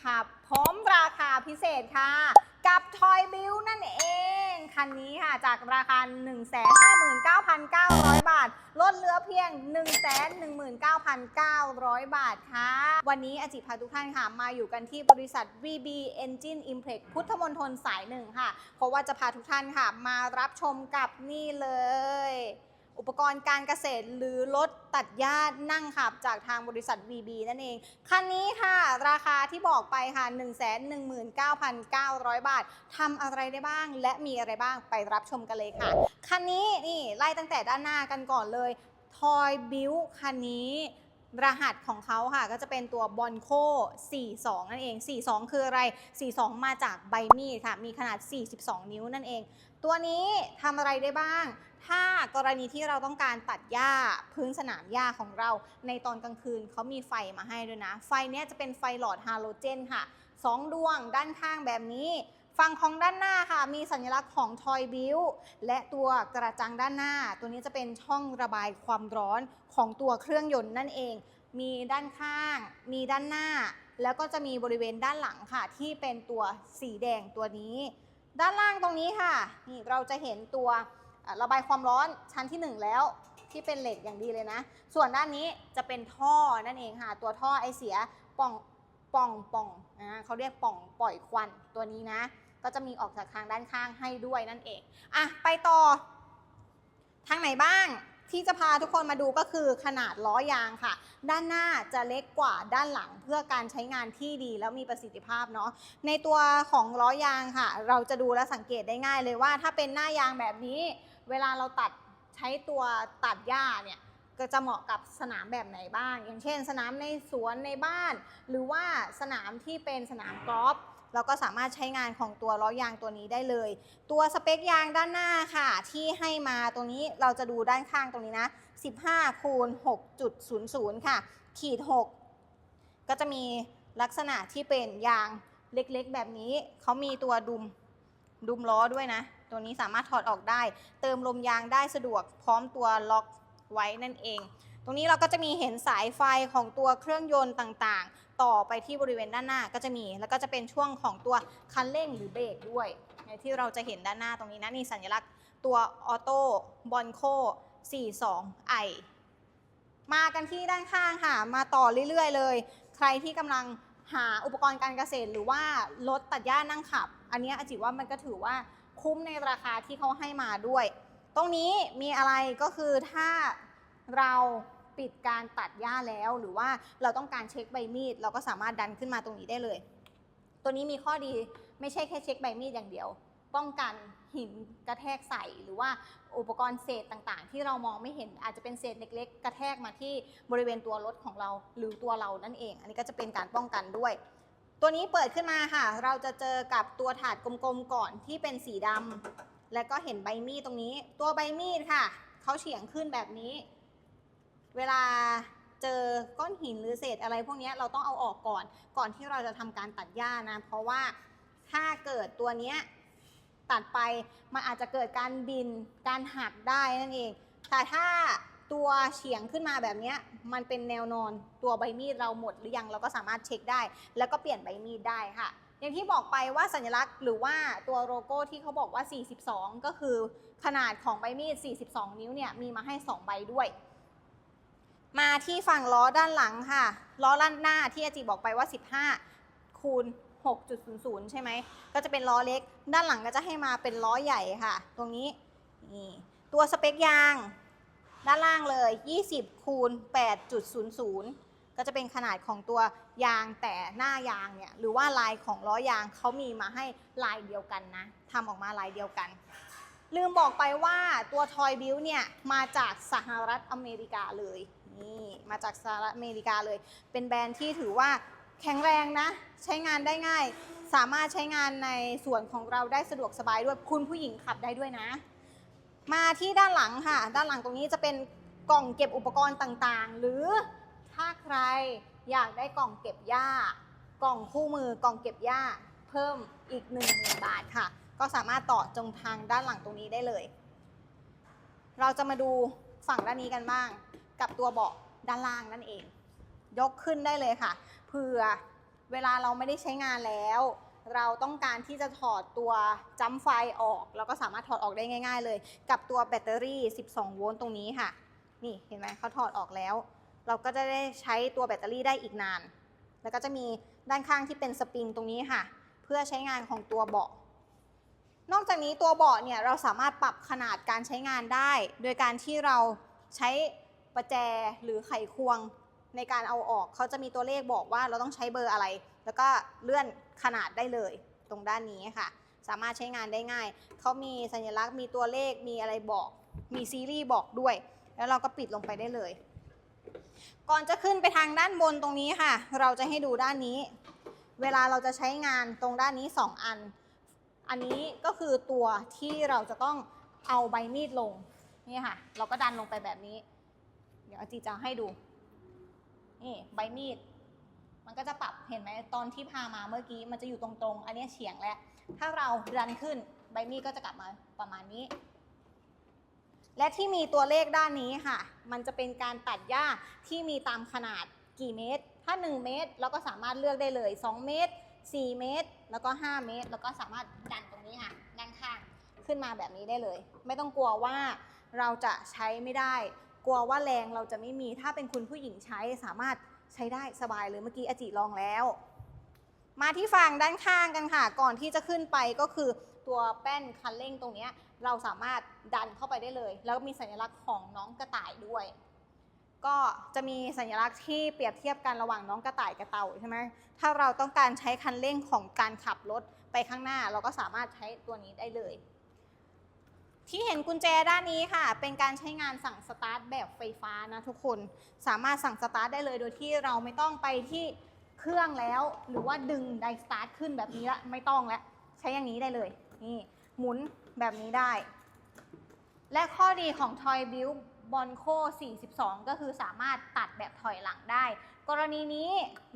ขับ พร้อมราคาพิเศษค่ะ กับ Toy b u i l นั่นเอง คันนี้ค่ะ จากราคา 159,900 บาท ลดเหลือเพียง 119,900 บาทค่ะ วันนี้อาจิพาทุกท่านค่ะ มาอยู่กันที่บริษัท VB Engine Implex พุทธมณฑลสายหนึ่งค่ะ เพราะว่าจะพาทุกท่านค่ะ มารับชมกับนี่เลย อุปกรณ์การเกษตรหรือรถตัดหญ้านั่งขับจากทางบริษัท VB นั่นเอง คันนี้ค่ะ ราคาที่บอกไปค่ะ 119,900 บาททำอะไรได้บ้าง และมีอะไรบ้างไปรับชมกันเลยค่ะ คันนี้นี่ไล่ตั้งแต่ด้านหน้ากันก่อนเลย Toy Build คันนี้รหัสของเขาค่ะก็จะเป็นตัวบอนโค42 นั่นเอง 42 คืออะไร 42 มาจากใบมีดค่ะ มีขนาด 42 นิ้วนั่นเอง ตัวนี้ทำอะไรได้บ้าง ถ้ากรณีที่เราต้องการตัดหญ้าพื้นสนามหญ้าของเรา ในตอนกลางคืนเขามีไฟมาให้ด้วยนะ ไฟเนี้ยจะเป็นไฟหลอดฮาโลเจนค่ะ 2 ดวงด้านข้างแบบนี้ ฝั่งของด้านหน้าค่ะ มีสัญลักษณ์ของ Toy Build และตัวกระจังด้านหน้า ตัวนี้จะเป็นช่องระบายความร้อนของตัวเครื่องยนต์นั่นเอง มีด้านข้าง มีด้านหน้า แล้วก็จะมีบริเวณด้านหลังค่ะ ที่เป็นตัวสีแดงตัวนี้ ด้านล่างตรงนี้ค่ะ นี่เราจะเห็นตัว ระบายความร้อนชั้นที่ 1 แล้วที่เป็นเหล็กอย่างดีเลยนะ ส่วนด้านนี้จะเป็นท่อนั่นเองค่ะ ตัวท่อไอเสียป่องป่องป่องนะเขาเรียกป่องปล่อยควันตัวนี้นะ ก็จะมีออกจากทางด้านข้างให้ด้วยนั่นเองอะไปต่อ ทางไหนบ้างที่จะพาทุกคนมาดูก็คือขนาดล้อยางค่ะ ด้านหน้าจะเล็กกว่าด้านหลังเพื่อการใช้งานที่ดีแล้วมีประสิทธิภาพเนาะในตัวของล้อยางค่ะ เราจะดูและสังเกตได้ง่ายเลยว่า ถ้าเป็นหน้ายางแบบนี้ เวลาเราตัดใช้ตัวตัดหญ้าเนี่ยก็จะเหมาะกับสนามแบบไหนบ้าง อย่างเช่น สนามในสวนในบ้าน หรือว่าสนามที่เป็นสนามกอล์ฟเราก็สามารถใช้งานของตัวล้อยางตัวนี้ได้เลย ตัวสเปคยางด้านหน้าค่ะ ที่ให้มาตรงนี้เราจะดูด้านข้างตรงนี้นะ 15 คูณ 6.00 ค่ะ ขีด 6 ก็จะมีลักษณะที่เป็นยางเล็กๆ แบบนี้ เขามีตัวดุม ดุมล้อด้วยนะ ตัวนี้สามารถถอดออกได้ เติมลมยางได้สะดวกพร้อมตัวล็อกไว้นั่นเอง ตรงนี้เราก็จะมีเห็นสายไฟของตัวเครื่องยนต์ต่างๆ ต่อไปที่บริเวณด้านหน้าก็จะมี แล้วก็จะเป็นช่วงของตัวคันเร่งหรือเบรกด้วยที่เราจะเห็นด้านหน้าตรงนี้นะนี่สัญลักษณ์ตัวออโต้บอนโค 42i มากันที่ด้านข้างค่ะ มาต่อเรื่อยๆเลย ใครที่กำลัง หาอุปกรณ์การเกษตรหรือว่ารถตัดหญ้านั่งขับ อันนี้อาจิว่ามันก็ถือว่าคุ้มในราคาที่เขาให้มาด้วย ตรงนี้มีอะไรก็คือถ้าเราปิดการตัดหญ้าแล้ว หรือว่าเราต้องการเช็คใบมีด เราก็สามารถดันขึ้นมาตรงนี้ได้เลย ตัวนี้มีข้อดีไม่ใช่แค่เช็คใบมีดอย่างเดียว ป้องกันหินกระแทกใส่หรือว่าอุปกรณ์เศษต่างๆ ที่เรามองไม่เห็นอาจจะเป็นเศษเล็กๆ กระแทกมาที่บริเวณตัวรถของเราหรือตัวเรานั่นเอง อันนี้ก็จะเป็นการป้องกันด้วย ตัวนี้เปิดขึ้นมาค่ะ เราจะเจอกับตัวถาดกลมๆก่อนที่เป็นสีดำและก็เห็นใบมีดตรงนี้ ตัวใบมีดค่ะเขาเฉียงขึ้นแบบนี้ เวลาเจอก้อนหินหรือเศษอะไรพวกนี้เราต้องเอาออกก่อน ก่อนที่เราจะทำการตัดหญ้านะ เพราะว่าถ้าเกิดตัวเนี้ย ตัดไปมันอาจจะเกิดการบินการหักได้นั่นเอง แต่ถ้าตัวเฉียงขึ้นมาแบบนี้มันเป็นแนวนอนตัวใบมีดเราหมดหรือยังเราก็สามารถเช็คได้ แล้วก็เปลี่ยนใบมีดได้ค่ะ อย่างที่บอกไปว่าสัญลักษณ์หรือว่าตัวโลโก้ที่เขาบอกว่า 42 ก็คือขนาดของใบมีด 42 นิ้วเนี่ยมีมาให้ 2 ใบด้วย มาที่ฝั่งล้อด้านหลังค่ะ ล้อด้านหน้าที่อาจีบอกไปว่า 15 คูณ 6.00 ใช่ไหม ก็จะเป็นล้อเล็ก ด้านหลังก็จะให้มาเป็นล้อใหญ่ค่ะ ตรงนี้ นี่ ตัวสเปคยาง ด้านล่างเลย 20 คูณ 8.00 ก็จะเป็นขนาดของตัวยางแต่หน้ายางเนี่ย หรือว่าลายของล้อยางเขามีมาให้ลายเดียวกันนะทำออกมาลายเดียวกัน ลืมบอกไปว่าตัว Toy Build เนี่ย มาจากสหรัฐอเมริกาเลย นี่ มาจากสหรัฐอเมริกาเลย เป็นแบรนด์ที่ถือว่า แข็งแรงนะ ใช้งานได้ง่าย สามารถใช้งานในส่วนของเราได้สะดวกสบายด้วยคุณผู้หญิงขับได้ด้วยนะ มาที่ด้านหลังค่ะ ด้านหลังตรงนี้จะเป็นกล่องเก็บอุปกรณ์ต่างๆ หรือถ้าใครอยากได้กล่องเก็บหญ้ากล่องคู่มือกล่องเก็บหญ้าเพิ่มอีก1 0,000บาทค่ะ ก็สามารถต่อจงทางด้านหลังตรงนี้ได้เลย เราจะมาดูฝั่งด้านนี้กันบ้าง กับตัวเบาะด้านล่างนั่นเอง ยกขึ้นได้เลยค่ะ เผื่อเวลาเราไม่ได้ใช้งานแล้ว เราต้องการที่จะถอดตัวจัมไฟออกแล้วก็สามารถถอดออกได้ง่าย ๆ เลย กับตัวแบตเตอรี่ 12 โวลต์ตรงนี้ค่ะ นี่เห็นไหมเขาถอดออกแล้ว เราก็จะได้ใช้ตัวแบตเตอรี่ได้อีกนาน แล้วก็จะมีด้านข้างที่เป็นสปริงตรงนี้ค่ะ เพื่อใช้งานของตัวเบาะนอกจากนี้ตัวเบาะเนี่ยเราสามารถปรับขนาดการใช้งานได้ โดยการที่เราใช้ประแจหรือไขควง ในการเอาออกเขาจะมีตัวเลขบอกว่าเราต้องใช้เบอร์อะไร แล้วก็เลื่อนขนาดได้เลยตรงด้านนี้ค่ะ สามารถใช้งานได้ง่าย เขามีสัญลักษณ์มีตัวเลขมีอะไรบอก มีซีรีส์บอกด้วย แล้วเราก็ปิดลงไปได้เลย ก่อนจะขึ้นไปทางด้านบนตรงนี้ค่ะ เราจะให้ดูด้านนี้ เวลาเราจะใช้งานตรงด้านนี้ 2 อัน อันนี้ก็คือตัวที่เราจะต้องเอาใบมีดลงนี่ค่ะ เราก็ดันลงไปแบบนี้ เดี๋ยวอาจีจะให้ดู นี่ใบมีด มันก็จะปรับเห็นไหมตอนที่พามาเมื่อกี้มันจะอยู่ตรงๆ อันนี้เฉียงแล้ว ถ้าเราดันขึ้นใบมีดก็จะกลับมาประมาณนี้ และที่มีตัวเลขด้านนี้ค่ะ มันจะเป็นการตัดหญ้าที่มีตามขนาดกี่เมตร ถ้า 1 เมตรเราก็สามารถเลือกได้เลย 2 เมตร 4 เมตร แล้วก็ 5 เมตร แล้วก็สามารถดันตรงนี้ค่ะด้านข้างขึ้นมาแบบนี้ได้เลย ไม่ต้องกลัวว่าเราจะใช้ไม่ได้ กลัวว่าแรงเราจะไม่มีถ้าเป็นคุณผู้หญิงใช้สามารถใช้ได้สบายเลยเมื่อกี้อาจิลองแล้ว มาที่ฝั่งด้านข้างกันค่ะ ก่อนที่จะขึ้นไปก็คือตัวแป้นคันเร่งตรงนี้เราสามารถดันเข้าไปได้เลย แล้วมีสัญลักษณ์ของน้องกระต่ายด้วย ก็จะมีสัญลักษณ์ที่เปรียบเทียบกันระหว่างน้องกระต่ายกับเต่าใช่ไหมถ้าเราต้องการใช้คันเร่งของการขับรถไปข้างหน้า เราก็สามารถใช้ตัวนี้ได้เลย ที่เห็นกุญแจด้านนี้ค่ะ เป็นการใช้งานสั่งสตาร์ทแบบไฟฟ้านะทุกคน สามารถสั่งสตาร์ทได้เลยโดยที่เราไม่ต้องไปที่เครื่องแล้ว หรือว่าดึงไดสตาร์ทขึ้นแบบนี้ละไม่ต้องแล้ว ใช้อย่างนี้ได้เลย นี่หมุนแบบนี้ได้ และข้อดีของ Toy Build Bonco 42 ก็คือสามารถตัดแบบถอยหลังได้ กรณีนี้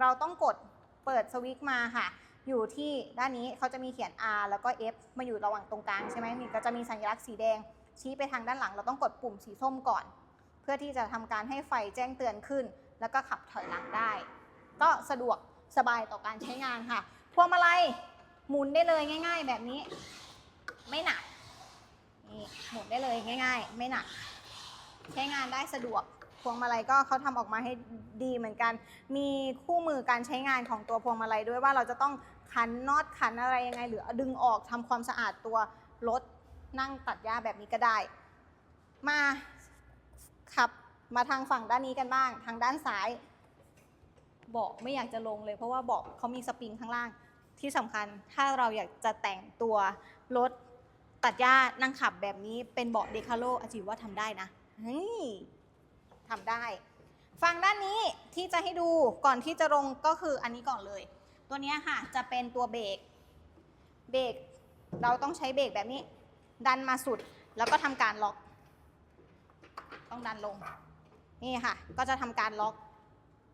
เราต้องกดเปิดสวิตช์มาค่ะ อยู่ที่ด้านนี้เขาจะมีเขียน R แล้วก็ F มาอยู่ระหว่างตรงกลางใช่ไหมนี่ก็จะมีสัญลักษณ์สีแดง ชี้ไปทางด้านหลัง เราต้องกดปุ่มสีส้มก่อน เพื่อที่จะทำการให้ไฟแจ้งเตือนขึ้น แล้วก็ขับถอยหลังได้ ก็สะดวกสบายต่อการใช้งานค่ะ พวงมาลัยหมุนได้เลยง่าย ๆ แบบนี้ ไม่หนักนี่หมุนได้เลยง่าย ๆ ไม่หนัก ใช้งานได้สะดวกพวงมาลัยก็เขาทำออกมาให้ดีเหมือนกัน มีคู่มือการใช้งานของตัวพวงมาลัยด้วยว่าเราจะต้อง ขันน็อตขันอะไรยังไง หรือดึงออกทำความสะอาดตัวรถนั่งตัดหญ้าแบบนี้ก็ได้ มาขับมาทางฝั่งด้านนี้กันบ้าง ทางด้านซ้ายเบาะไม่อยากจะลงเลย เพราะว่าเบาะเขามีสปริงข้างล่างที่สำคัญถ้าเราอยากจะแต่งตัวรถตัดหญ้านั่งขับแบบนี้เป็นเบาะเดคาโลอาจิวว่าทำได้นะเฮ้ยทำได้ ฝั่งด้านนี้ที่จะให้ดูก่อนที่จะลงก็คืออันนี้ก่อนเลย ตัวนี้ค่ะจะเป็นตัวเบรก เบรกเราต้องใช้เบรกแบบนี้ ดันมาสุดแล้วก็ทำการล็อก ต้องดันลง นี่ค่ะ ก็จะทำการล็อก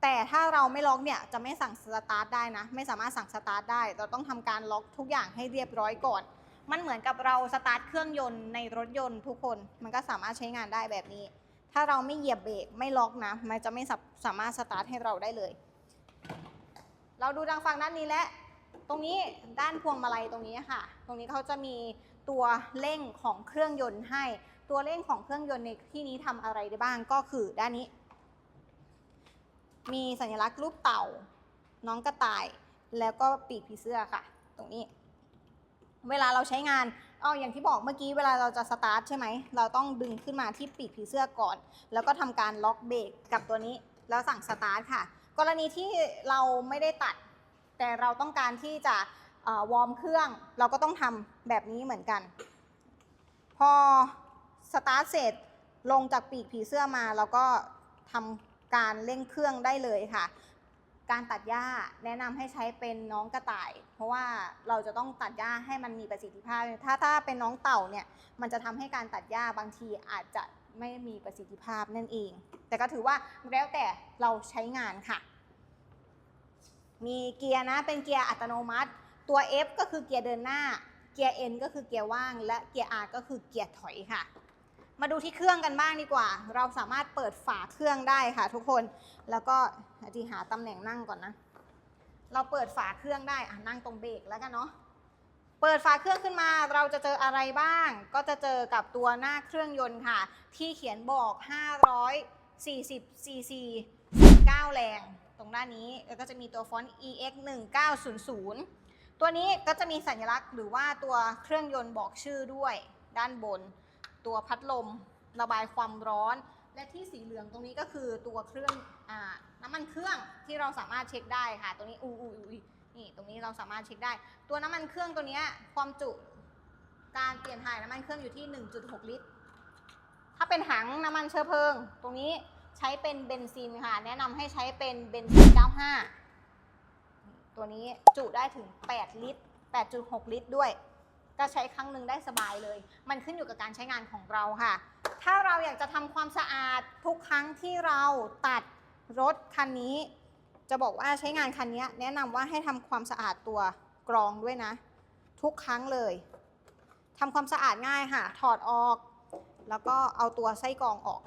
แต่ถ้าเราไม่ล็อกเนี่ยจะไม่สั่งสตาร์ทได้นะ ไม่สามารถสั่งสตาร์ทได้ เราต้องทำการล็อกทุกอย่างให้เรียบร้อยก่อน มันเหมือนกับเราสตาร์ทเครื่องยนต์ในรถยนต์ทุกคน มันก็สามารถใช้งานได้แบบนี้ ถ้าเราไม่เหยียบเบรกไม่ล็อกนะ มันจะไม่สามารถสตาร์ทให้เราได้เลย เราดูทางฝั่งด้านนี้และ ตรงนี้ด้านพวงมาลัยตรงนี้ค่ะ ตรงนี้เขาจะมีตัวเร่งของเครื่องยนต์ให้ ตัวเร่งของเครื่องยนต์ในที่นี้ทำอะไรได้บ้างก็คือด้านนี้ มีสัญลักษณ์รูปเต่า น้องกระต่าย แล้วก็ปีกผีเสื้อค่ะ ตรงนี้ เวลาเราใช้งานอ๋ออย่างที่บอกเมื่อกี้เวลาเราจะสตาร์ทใช่ไหม เราต้องดึงขึ้นมาที่ปีกผีเสื้อก่อน แล้วก็ทำการล็อกเบรกกับตัวนี้ แล้วสั่งสตาร์ทค่ะ กรณีที่เราไม่ได้ตัด แต่เราต้องการที่จะวอร์มเครื่อง เราก็ต้องทำแบบนี้เหมือนกัน พอสตาร์ทเสร็จลงจากปีกผีเสื้อมาเราก็ทำการเร่งเครื่องได้เลยค่ะ การตัดหญ้าแนะนำให้ใช้เป็นน้องกระต่าย เพราะว่าเราจะต้องตัดหญ้าให้มันมีประสิทธิภาพ ถ้าถ้าเป็นน้องเต่าเนี่ยมันจะทำให้การตัดหญ้าบางทีอาจจะไม่มีประสิทธิภาพนั่นเอง แต่ก็ถือว่าแล้วแต่เราใช้งานค่ะ มีเกียร์นะเป็นเกียร์อัตโนมัติ ตัว F ก็คือเกียร์เดินหน้า เกียร์ N ก็คือเกียร์ว่าง และเกียร์ R ก็คือเกียร์ถอยค่ะ มาดูที่เครื่องกันบ้างดีกว่า เราสามารถเปิดฝาเครื่องได้ค่ะ ทุกคน แล้วก็อาจีหาตำแหน่งนั่งก่อนนะ เราเปิดฝาเครื่องได้อะนั่งตรงเบรกแล้วกันเนาะเปิดฝาเครื่องขึ้นมาเราจะเจออะไรบ้าง ก็จะเจอกับตัวหน้าเครื่องยนต์ค่ะ ที่เขียนบอก 40 cc 9แรง ตรงด้านนี้แล้วก็จะมีตัวฟอนต์ EX 1900 ตัวนี้ก็จะมีสัญลักษณ์หรือว่าตัวเครื่องยนต์บอกชื่อด้วยด้านบน ตัวพัดลมระบายความร้อน และที่สีเหลืองตรงนี้ก็คือตัวเครื่องอน้ำมันเครื่องที่เราสามารถเช็คได้ค่ะตรงนี้อูอูอูนี่ตรงนี้เราสามารถเช็คได้ ตัวน้ำมันเครื่องตัวนี้ความจุการเปลี่ยนถ่ายน้ำมันเครื่องอยู่ที่ 1.6 ลิตร ถ้าเป็นถังน้ำมันเชื้อเพลิง ตรงนี้ ใช้เป็นเบนซินค่ะ แนะนำให้ใช้เป็นเบนซิน 95 ตัวนี้จุได้ถึง 8 ลิตร 8.6 ลิตรด้วย ก็ใช้ครั้งหนึ่งได้สบายเลย มันขึ้นอยู่กับการใช้งานของเราค่ะ ถ้าเราอยากจะทำความสะอาดทุกครั้งที่เราตัดรถคันนี้ จะบอกว่าใช้งานคันนี้แนะนำว่าให้ทำความสะอาดตัวกรองด้วยนะ ทุกครั้งเลยทำความสะอาดง่ายค่ะ ถอดออก แล้วก็เอาตัวไส้กรองออก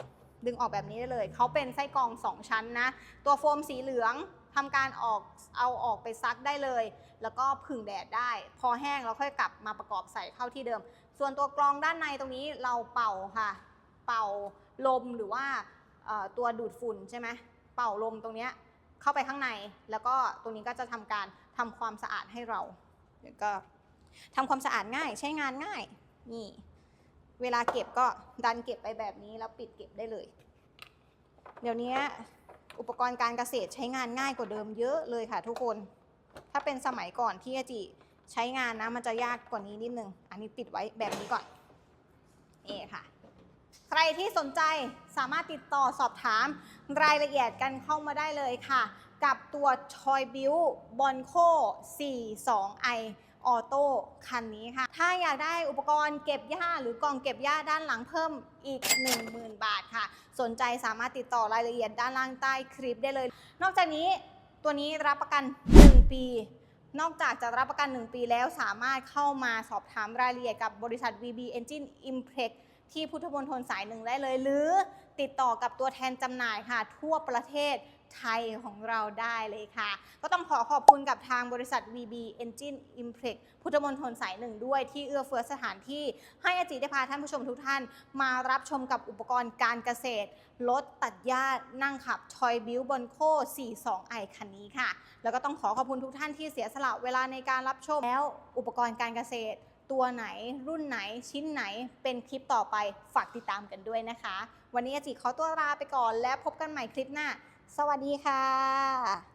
ดึงออกแบบนี้ได้เลย เขาเป็นไส้กรอง 2 ชั้นนะ ตัวโฟมสีเหลืองทำการออกเอาออกไปซักได้เลย แล้วก็ผึ่งแดดได้ พอแห้งเราค่อยกลับมาประกอบใส่เข้าที่เดิม ส่วนตัวกรองด้านในตรงนี้เราเป่าค่ะ เป่าลมหรือว่าตัวดูดฝุ่นใช่ไหมเป่าลมตรงนี้เข้าไปข้างใน แล้วก็ตรงนี้ก็จะทำการทำความสะอาดให้เราเดี๋ยวก็ทำความสะอาดง่ายใช้งานง่ายนี่ เวลาเก็บก็ดันเก็บไปแบบนี้แล้วปิดเก็บได้เลย เดี๋ยวนี้อุปกรณ์การเกษตรใช้งานง่ายกว่าเดิมเยอะเลยค่ะทุกคน ถ้าเป็นสมัยก่อนที่อาจิใช้งานนะมันจะยากกว่านี้นิดนึง อันนี้ปิดไว้แบบนี้ก่อนนี่ค่ะ ใครที่สนใจสามารถติดต่อสอบถามรายละเอียดกันเข้ามาได้เลยค่ะ กับตัว Choi Build Bonco 42i ออโต้คันนี้ค่ะ ถ้าอยากได้อุปกรณ์เก็บหญ้าหรือกล่องเก็บหญ้าด้านหลังเพิ่มอีก 10,000 บาทค่ะ สนใจสามารถติดต่อรายละเอียดด้านล่างใต้คลิปได้เลย นอกจากนี้ตัวนี้รับประกัน 1 ปีนอกจากจะรับประกัน 1 ปีแล้วสามารถเข้ามาสอบถามรายละเอียดกับบริษัท VB Engine Impreg ที่พุทธมณฑลสายหนึ่งได้เลย หรือติดต่อกับตัวแทนจำหน่ายค่ะ ทั่วประเทศ ไทยของเราได้เลยค่ะ ก็ต้องขอขอบคุณกับทางบริษัท VB Engine Impreg พุทธมณฑลสายหนึ่งด้วยที่เอื้อเฟื้อสถานที่ ให้อาจิได้พาท่านผู้ชมทุกท่าน มารับชมกับอุปกรณ์การเกษตรรถตัดหญ้านั่งขับชอยบิวบอนโค 42i คันนี้ค่ะ แล้วก็ต้องขอขอบคุณทุกท่านที่เสียสละเวลาในการรับชมแล้วอุปกรณ์การเกษตรตัวไหนรุ่นไหนชิ้นไหนเป็นคลิปต่อไปฝากติดตามกันด้วยนะคะ วันนี้อาจิขอตัวลาไปก่อนและพบกันใหม่คลิปหน้า สวัสดีค่ะ